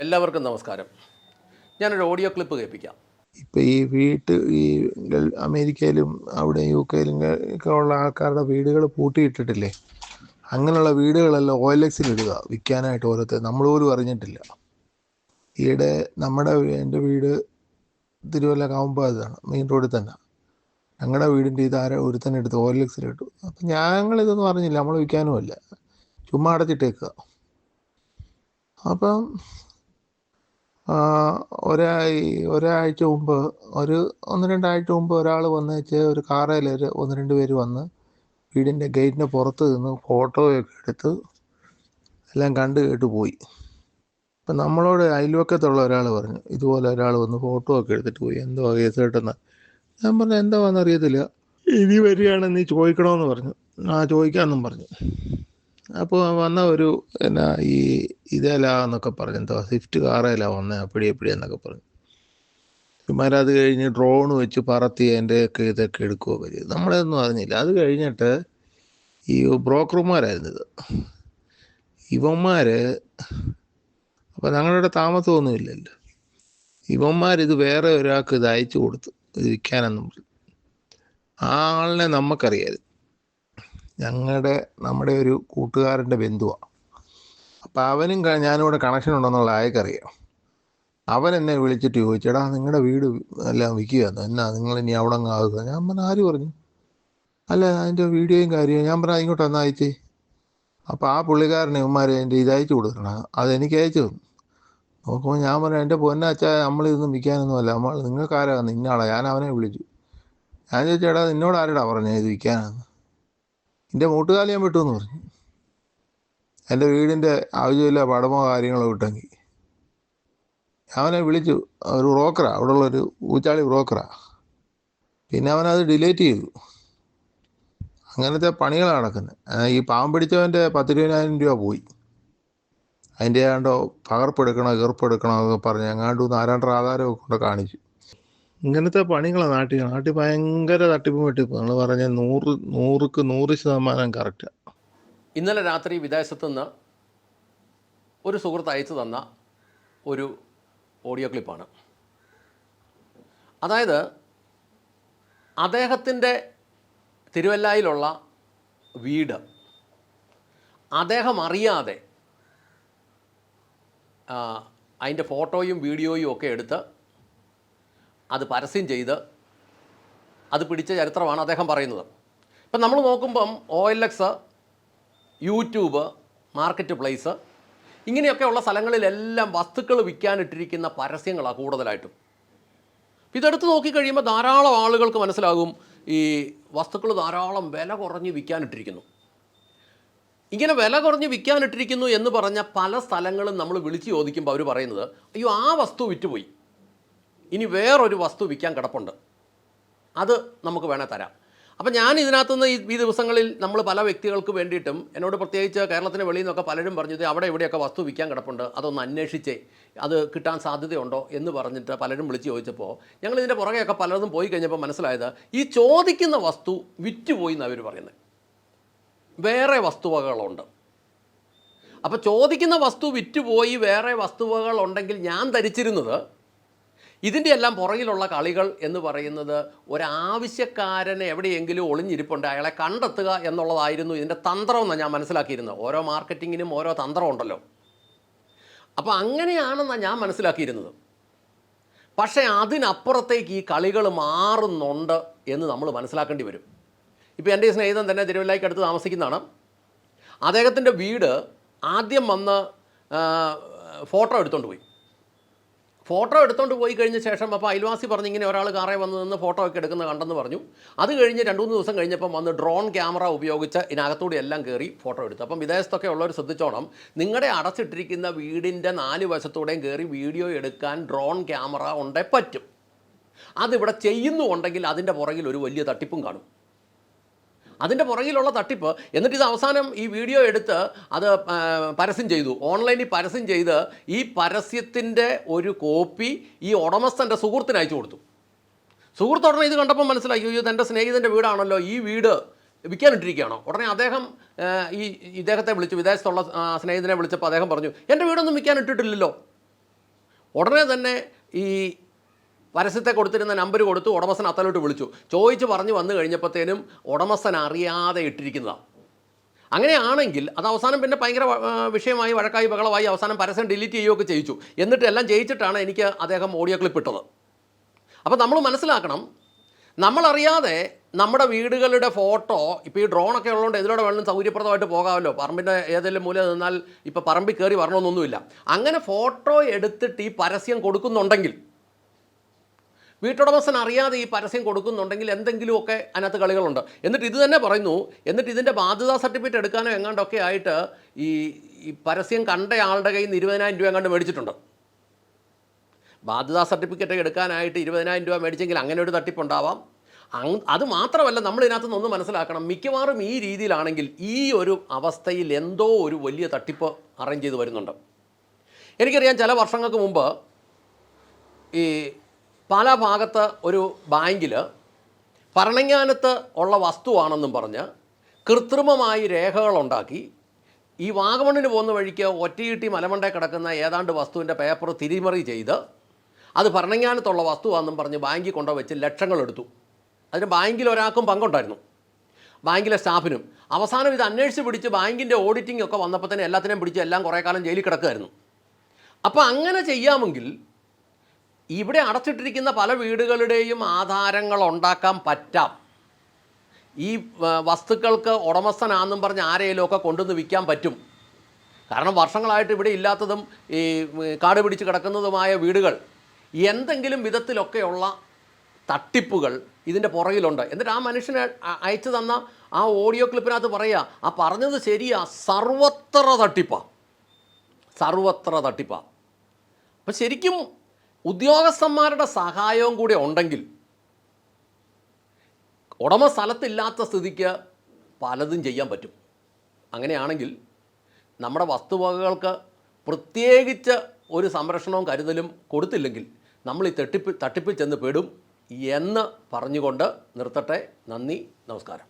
എല്ലാവർക്കും നമസ്കാരം. ഞാനൊരു ഓഡിയോ ക്ലിപ്പ് കേൾപ്പിക്കാം. ഇപ്പം ഈ വീട്ട് ഈ അമേരിക്കയിലും അവിടെ യു കെയിലും ഒക്കെ ഉള്ള ആൾക്കാരുടെ വീടുകൾ പൂട്ടിയിട്ടിട്ടില്ലേ? അങ്ങനെയുള്ള വീടുകളെല്ലാം ഓയിൽ എക്സിൽ ഇടുക വിൽക്കാനായിട്ട് ഓരോരുത്തർ. നമ്മൾ പോലും അറിഞ്ഞിട്ടില്ല. ഈയിടെ നമ്മുടെ എന്റെ വീട് തിരുവല്ല കാവുമ്പാതാണ് മെയിൻ റോഡിൽ തന്നെ. ഞങ്ങളുടെ വീടിന്റെ ഇത് ആരോ ഒരുത്തന്നെ എടുത്ത് ഇട്ടു. അപ്പം ഞങ്ങളിതൊന്നും അറിഞ്ഞില്ല നമ്മൾ വിൽക്കാനുമല്ല ചുമ്മാ അടച്ചിട്ടേക്കുക. അപ്പം ആ, ഒരായി ഒരാഴ്ച മുമ്പ് ഒരു ഒന്ന് രണ്ടാഴ്ച മുമ്പ് ഒരാൾ വന്നേച്ച് ഒരു കാറേൽ ഒരു ഒന്ന് രണ്ട് പേര് വന്ന് വീടിന്റെ ഗേറ്റിന്റെ പുറത്ത് നിന്ന് ഫോട്ടോയൊക്കെ എടുത്ത് എല്ലാം കണ്ട് കേട്ട് പോയി. അപ്പം നമ്മളോട് അയൽവക്കത്തുള്ള ഒരാൾ പറഞ്ഞു ഇതുപോലെ ഒരാൾ വന്ന് ഫോട്ടോ ഒക്കെ എടുത്തിട്ട് പോയി. എന്തോ കേസ് കേട്ടെന്ന് ഞാൻ പറഞ്ഞു എന്താ അറിയത്തില്ല. ഇനി വരികയാണെന്ന് നീ ചോദിക്കണമെന്ന് പറഞ്ഞു. ആ ചോദിക്കാമെന്നും പറഞ്ഞു. അപ്പോൾ വന്ന ഒരു എന്നാ ഈ ഇതേലാ എന്നൊക്കെ പറഞ്ഞു. എന്തോ സ്വിഫ്റ്റ് കാറേലാ വന്നേ അപ്പടി എപ്പടി എന്നൊക്കെ പറഞ്ഞു. ഇമാരത് കഴിഞ്ഞ് ഡ്രോൺ വെച്ച് പറത്തി അതിന്റെ ഒക്കെ ഇതൊക്കെ എടുക്കുകയൊക്കെ ചെയ്തു നമ്മളതൊന്നും അറിഞ്ഞില്ല. അത് കഴിഞ്ഞിട്ട് ഈ ബ്രോക്കർമാരായിരുന്നു ഇത്. ഇവന്മാർ അപ്പോൾ ഞങ്ങളുടെ താമസമൊന്നുമില്ലല്ലോ ഇവന്മാരിത് വേറെ ഒരാൾക്ക് ഇത് അയച്ചു കൊടുത്തു ഇത് വിൽക്കാനെന്നും ആ ആളിനെ നമുക്കറിയാം ഞങ്ങളുടെ നമ്മുടെ ഒരു കൂട്ടുകാരന്റെ ബന്ധുവാണ് അപ്പം അവനും ഞാനിവിടെ കണക്ഷൻ ഉണ്ടെന്നുള്ള അയക്കറിയാം അവൻ എന്നെ വിളിച്ചിട്ട് ചോദിച്ചെടാ നിങ്ങളുടെ വീട് എല്ലാം വിൽക്കുകയെന്ന് എന്നാ നിങ്ങൾ ഇനി അവിടെ അങ്ങ് ആകുക ഞാൻ പറഞ്ഞു ആര് പറഞ്ഞു? അല്ല അതിന്റെ വീഡിയോയും കാര്യവും. ഞാൻ പറഞ്ഞു ഇങ്ങോട്ട് ഒന്ന് അയച്ചേ. അപ്പോൾ ആ പുള്ളിക്കാരനെ ഉമ്മാരെ എന്റെ ഇത് അയച്ചു കൊടുക്കണം. അതെനിക്ക് അയച്ചു തന്നു. നോക്കുമ്പോൾ ഞാൻ പറഞ്ഞു എന്റെ പൊന്നച്ച നമ്മളിതൊന്നും വിൽക്കാനൊന്നും അല്ല നമ്മൾ നിങ്ങൾക്കാരാണ് ആരാ ഞാൻ അവനെ വിളിച്ചു. ഞാൻ ചോദിച്ചേടാ നിന്നോട് ആരടാ പറഞ്ഞത് ഇത് വിൽക്കാനാന്ന്? എന്റെ മൂട്ടുകാലി ഞാൻ വിട്ടു എന്ന് പറഞ്ഞു. എന്റെ വീടിന്റെ ആവശ്യമില്ല പടമോ കാര്യങ്ങളോ വിട്ടെങ്കിൽ അവനെ വിളിച്ചു. ഒരു ബ്രോക്കറാ. അവിടെ ഉള്ളൊരു ഊച്ചാളി ബ്രോക്കറാ. പിന്നെ അവനത് ഡിലേറ്റ് ചെയ്തു. അങ്ങനത്തെ പണികൾ നടക്കുന്നത് ഈ പാവം പിടിച്ചവന്റെ പത്തിരുപതിനായിരം രൂപ പോയി. അതിന്റെ ഏതാണ്ടോ പകർപ്പെടുക്കണോ ഈർപ്പെടുക്കണോ എന്നൊക്കെ പറഞ്ഞ് എങ്ങാണ്ട് നാരായണ ആധാരമൊക്കെ കൊണ്ട് കാണിച്ചു. ഇങ്ങനത്തെ പണികളാണ് നാട്ടിൽ നാട്ടിൽ ഭയങ്കര തട്ടിപ്പും വെട്ടിപ്പും. നമ്മൾ പറഞ്ഞ നൂറ് നൂറുക്ക് നൂറ് ശതമാനം കറക്റ്റ് ഇന്നലെ രാത്രി വിദേശത്ത് നിന്ന് ഒരു സുഹൃത്ത് അയച്ചു തന്ന ഒരു ഓഡിയോ ക്ലിപ്പാണ് അതായത് അദ്ദേഹത്തിന്റെ തിരുവല്ലായിലുള്ള വീട് അദ്ദേഹം അറിയാതെ അതിന്റെ ഫോട്ടോയും വീഡിയോയും ഒക്കെ എടുത്ത് അത് പരസ്യം ചെയ്ത് അത് പിടിച്ച ചരിത്രമാണ് അദ്ദേഹം പറയുന്നത്. ഇപ്പം നമ്മൾ നോക്കുമ്പം O L X YouTube market place ഇങ്ങനെയൊക്കെയുള്ള സ്ഥലങ്ങളിലെല്ലാം വസ്തുക്കൾ വിൽക്കാനിട്ടിരിക്കുന്ന പരസ്യങ്ങളാണ് കൂടുതലായിട്ടും. ഇതെടുത്ത് നോക്കിക്കഴിയുമ്പോൾ ധാരാളം ആളുകൾക്ക് മനസ്സിലാകും ഈ വസ്തുക്കൾ ധാരാളം വില കുറഞ്ഞ് വിൽക്കാനിട്ടിരിക്കുന്നു. ഇങ്ങനെ വില കുറഞ്ഞ് വിൽക്കാനിട്ടിരിക്കുന്നു എന്ന് പറഞ്ഞ പല സ്ഥലങ്ങളും നമ്മൾ വിളിച്ച് ചോദിക്കുമ്പോൾ അവർ പറയുന്നത് അയ്യോ ആ വസ്തു വിറ്റുപോയി. ഇനി വേറൊരു വസ്തു വിൽക്കാൻ കിടപ്പുണ്ട്. അത് നമുക്ക് വേണേൽ തരാം. അപ്പം ഞാൻ ഇതിനകത്തുനിന്ന് ഈ ഈ ദിവസങ്ങളിൽ നമ്മൾ പല വ്യക്തികൾക്ക് വേണ്ടിയിട്ടും എന്നോട് പ്രത്യേകിച്ച് കേരളത്തിന് വെളിയിൽ നിന്നൊക്കെ പലരും പറഞ്ഞത് അവിടെ ഇവിടെയൊക്കെ വസ്തു വിൽക്കാൻ കിടപ്പുണ്ട്. അതൊന്ന് അന്വേഷിച്ചേ. അത് കിട്ടാൻ സാധ്യതയുണ്ടോ എന്ന് പറഞ്ഞിട്ട് പലരും വിളിച്ച് ചോദിച്ചപ്പോൾ ഞങ്ങൾ ഇതിന്റെ പുറകെയൊക്കെ പലരും പോയി കഴിഞ്ഞപ്പോൾ മനസ്സിലായത് ഈ ചോദിക്കുന്ന വസ്തു വിറ്റുപോയി എന്ന് അവർ പറയുന്നത്. വേറെ വസ്തുവകകളുണ്ട്. അപ്പോൾ ചോദിക്കുന്ന വസ്തു വിറ്റുപോയി വേറെ വസ്തുവകകളുണ്ടെങ്കിൽ ഞാൻ ധരിച്ചിരുന്നത് ഇതിന്റെ എല്ലാം പുറകിലുള്ള കളികൾ എന്ന് പറയുന്നത് ഒരാവശ്യക്കാരനെ എവിടെയെങ്കിലും ഒളിഞ്ഞിരിപ്പുണ്ട്. അയാളെ കണ്ടെത്തുക എന്നുള്ളതായിരുന്നു ഇതിന്റെ തന്ത്രം എന്നാണ് ഞാൻ മനസ്സിലാക്കിയിരുന്നത്. ഓരോ മാർക്കറ്റിങ്ങിനും ഓരോ തന്ത്രം ഉണ്ടല്ലോ. അപ്പോൾ അങ്ങനെയാണെന്നാണ് ഞാൻ മനസ്സിലാക്കിയിരുന്നത്. പക്ഷേ അതിനപ്പുറത്തേക്ക് ഈ കളികൾ മാറുന്നുണ്ട് എന്ന് നമ്മൾ മനസ്സിലാക്കേണ്ടി വരും. ഇപ്പോൾ എന്റെ സ്നേഹിതൻ തന്നെ തിരുവല്ലായ്ക്ക് അടുത്ത് താമസിക്കുന്നതാണ്. അദ്ദേഹത്തിന്റെ വീട് ആദ്യം വന്ന് ഫോട്ടോ എടുത്തുകൊണ്ട് പോയി. ഫോട്ടോ എടുത്തോണ്ട് പോയി കഴിഞ്ഞ ശേഷം അപ്പോൾ അയൽവാസി പറഞ്ഞ് ഇങ്ങനെ ഒരാൾ കാറേ വന്ന് നിന്ന് ഫോട്ടോ ഒക്കെ എടുക്കുന്നത് കണ്ടെന്ന് പറഞ്ഞു. അത് കഴിഞ്ഞ് രണ്ട് മൂന്ന് ദിവസം കഴിഞ്ഞപ്പം വന്ന് ഡ്രോൺ ക്യാമറ ഉപയോഗിച്ച് ഇതിനകത്തൂടെ എല്ലാം കയറി ഫോട്ടോ എടുത്തു. അപ്പം വിദേശത്തൊക്കെ ഉള്ളവർ ശ്രദ്ധിച്ചോണം നിങ്ങളുടെ അടച്ചിട്ടിരിക്കുന്ന വീടിന്റെ നാല് വശത്തൂടെയും കയറി വീഡിയോ എടുക്കാൻ ഡ്രോൺ ക്യാമറ ഉണ്ടേ പറ്റും. അതിവിടെ ചെയ്യുന്നുണ്ടെങ്കിൽ അതിന്റെ പുറകിൽ ഒരു വലിയ തട്ടിപ്പും കാണും. അതിന്റെ പുറകിലുള്ള തട്ടിപ്പ്. എന്നിട്ട് ഇത് അവസാനം ഈ വീഡിയോ എടുത്ത് അത് പരസ്യം ചെയ്തു. ഓൺലൈനിൽ പരസ്യം ചെയ്ത് ഈ പരസ്യത്തിന്റെ ഒരു കോപ്പി ഈ ഉടമസ്ഥന്റെ സുഹൃത്തിന് അയച്ചു കൊടുത്തു. സുഹൃത്ത് ഉടനെ ഇത് കണ്ടപ്പോൾ മനസ്സിലായി അയ്യോ എന്റെ സ്നേഹിതന്റെ വീടാണല്ലോ ഈ വീട് വിൽക്കാനിട്ടിരിക്കുകയാണോ? ഉടനെ അദ്ദേഹം ഈ ഇദ്ദേഹത്തെ വിളിച്ചു വിദേശത്തുള്ള സ്നേഹിതനെ വിളിച്ചപ്പോൾ അദ്ദേഹം പറഞ്ഞു എന്റെ വീടൊന്നും വിൽക്കാനിട്ടിട്ടില്ലല്ലോ. ഉടനെ തന്നെ ഈ പരസ്യത്തെ കൊടുത്തിരുന്ന നമ്പർ കൊടുത്തു ഉടമസ്ഥൻ അത്തലോട്ട് വിളിച്ചു. ചോദിച്ച് പറഞ്ഞു വന്നു കഴിഞ്ഞപ്പോഴത്തേനും ഉടമസ്ഥൻ അറിയാതെ ഇട്ടിരിക്കുന്നതാണ് അങ്ങനെയാണെങ്കിൽ അത് അവസാനം പിന്നെ ഭയങ്കര വിഷയമായി വഴക്കായി ബഹളമായി അവസാനം പരസ്യം ഡിലീറ്റ് ചെയ്യുകയൊക്കെ ചെയ്യിച്ചു. എന്നിട്ട് എല്ലാം ജയിച്ചിട്ടാണ് എനിക്ക് അദ്ദേഹം ഓഡിയോ ക്ലിപ്പ് ഇട്ടത്. അപ്പോൾ നമ്മൾ മനസ്സിലാക്കണം നമ്മളറിയാതെ നമ്മുടെ വീടുകളുടെ ഫോട്ടോ ഇപ്പോൾ ഈ ഡ്രോണൊക്കെ ഉള്ളതുകൊണ്ട് എതിലൂടെ വെള്ളം സൗകര്യപ്രദമായിട്ട് പോകാമല്ലോ. പറമ്പിന്റെ ഏതെങ്കിലും മൂല നിന്നാൽ ഇപ്പോൾ പറമ്പിൽ കയറി വരണമെന്നൊന്നുമില്ല. അങ്ങനെ ഫോട്ടോ എടുത്തിട്ട് ഈ പരസ്യം കൊടുക്കുന്നുണ്ടെങ്കിൽ വീട്ടുടമസ്ഥൻ അറിയാതെ ഈ പരസ്യം കൊടുക്കുന്നുണ്ടെങ്കിൽ എന്തെങ്കിലുമൊക്കെ അതിനകത്ത് കളികളുണ്ട്. എന്നിട്ട് ഇത് തന്നെ പറയുന്നു എന്നിട്ട് ഇതിന്റെ ബാധ്യതാ സർട്ടിഫിക്കറ്റ് എടുക്കാനോ എങ്ങാണ്ടൊക്കെ ആയിട്ട് ഈ ഈ പരസ്യം ആളുടെ കയ്യിൽ നിന്ന് ഇരുപതിനായിരം രൂപ എങ്ങാണ്ട് മേടിച്ചിട്ടുണ്ട്. ബാധ്യതാ സർട്ടിഫിക്കറ്റ് എടുക്കാനായിട്ട് ഇരുപതിനായിരം രൂപ മേടിച്ചെങ്കിൽ അങ്ങനെ ഒരു തട്ടിപ്പുണ്ടാവാം. അത് മാത്രമല്ല നമ്മൾ ഇതിനകത്ത് നിന്ന് മനസ്സിലാക്കണം മിക്കവാറും ഈ രീതിയിലാണെങ്കിൽ ഈ ഒരു അവസ്ഥയിൽ എന്തോ ഒരു വലിയ തട്ടിപ്പ് അറേഞ്ച് ചെയ്ത് വരുന്നുണ്ട്. എനിക്കറിയാം ചില വർഷങ്ങൾക്ക് മുമ്പ് ഈ പല ഭാഗത്ത് ഒരു ബാങ്കിൽ ഭരണങ്ങാനത്ത് ഉള്ള വസ്തുവാണെന്നും പറഞ്ഞ് കൃത്രിമമായി രേഖകളുണ്ടാക്കി. ഈ വാഗമണ്ണിന് പോകുന്ന വഴിക്ക് ഒറ്റയിട്ടി മലമണ്ടേ കിടക്കുന്ന ഏതാണ്ട് വസ്തുവിന്റെ പേപ്പർ തിരിമറി ചെയ്ത് അത് ഭരണങ്ങാനത്തുള്ള വസ്തുവാണെന്നും പറഞ്ഞ് ബാങ്കിൽ കൊണ്ടുവച്ച് ലക്ഷങ്ങൾ എടുത്തു അതിന് ബാങ്കിൽ ഒരാൾക്കും പങ്കുണ്ടായിരുന്നു. ബാങ്കിലെ സ്റ്റാഫിനും. അവസാനം ഇത് അന്വേഷിച്ച് പിടിച്ച് ബാങ്കിന്റെ ഓഡിറ്റിംഗ് ഒക്കെ വന്നപ്പോൾ തന്നെ എല്ലാത്തിനെയും പിടിച്ച് എല്ലാം കുറേ കാലം ജയിലിൽ കിടക്കുമായിരുന്നു അപ്പോൾ അങ്ങനെ ചെയ്യാമെങ്കിൽ ഇവിടെ അടച്ചിട്ടിരിക്കുന്ന പല വീടുകളുടെയും ആധാരങ്ങൾ ഉണ്ടാക്കാൻ പറ്റാം. ഈ വസ്തുക്കൾക്ക് ഉടമസ്ഥനാണെന്നും പറഞ്ഞ് ആരെയിലുമൊക്കെ കൊണ്ടുവന്ന് വിൽക്കാൻ പറ്റും. കാരണം വർഷങ്ങളായിട്ട് ഇവിടെ ഇല്ലാത്തതും ഈ കാട് പിടിച്ച് കിടക്കുന്നതുമായ വീടുകൾ എന്തെങ്കിലും വിധത്തിലൊക്കെയുള്ള തട്ടിപ്പുകൾ ഇതിന്റെ പുറകിലുണ്ട്. എന്നിട്ട് ആ മനുഷ്യനെ അയച്ചു തന്ന ആ ഓഡിയോ ക്ലിപ്പിനകത്ത് പറയുക ആ പറഞ്ഞത് ശരിയാ സർവത്ര തട്ടിപ്പാണ് സർവത്ര തട്ടിപ്പാണ് അപ്പം ശരിക്കും ഉദ്യോഗസ്ഥന്മാരുടെ സഹായവും കൂടി ഉണ്ടെങ്കിൽ ഉടമ സ്ഥലത്തില്ലാത്ത സ്ഥിതിക്ക് പലതും ചെയ്യാൻ പറ്റും. അങ്ങനെയാണെങ്കിൽ നമ്മുടെ വസ്തുവകകൾക്ക് പ്രത്യേകിച്ച് ഒരു സംരക്ഷണവും കരുതലും കൊടുത്തില്ലെങ്കിൽ നമ്മൾ ഈ തട്ടിപ്പ് തട്ടിപ്പിൽ ചെന്ന് പെടും എന്ന് പറഞ്ഞുകൊണ്ട് നിർത്തട്ടെ. നന്ദി നമസ്കാരം.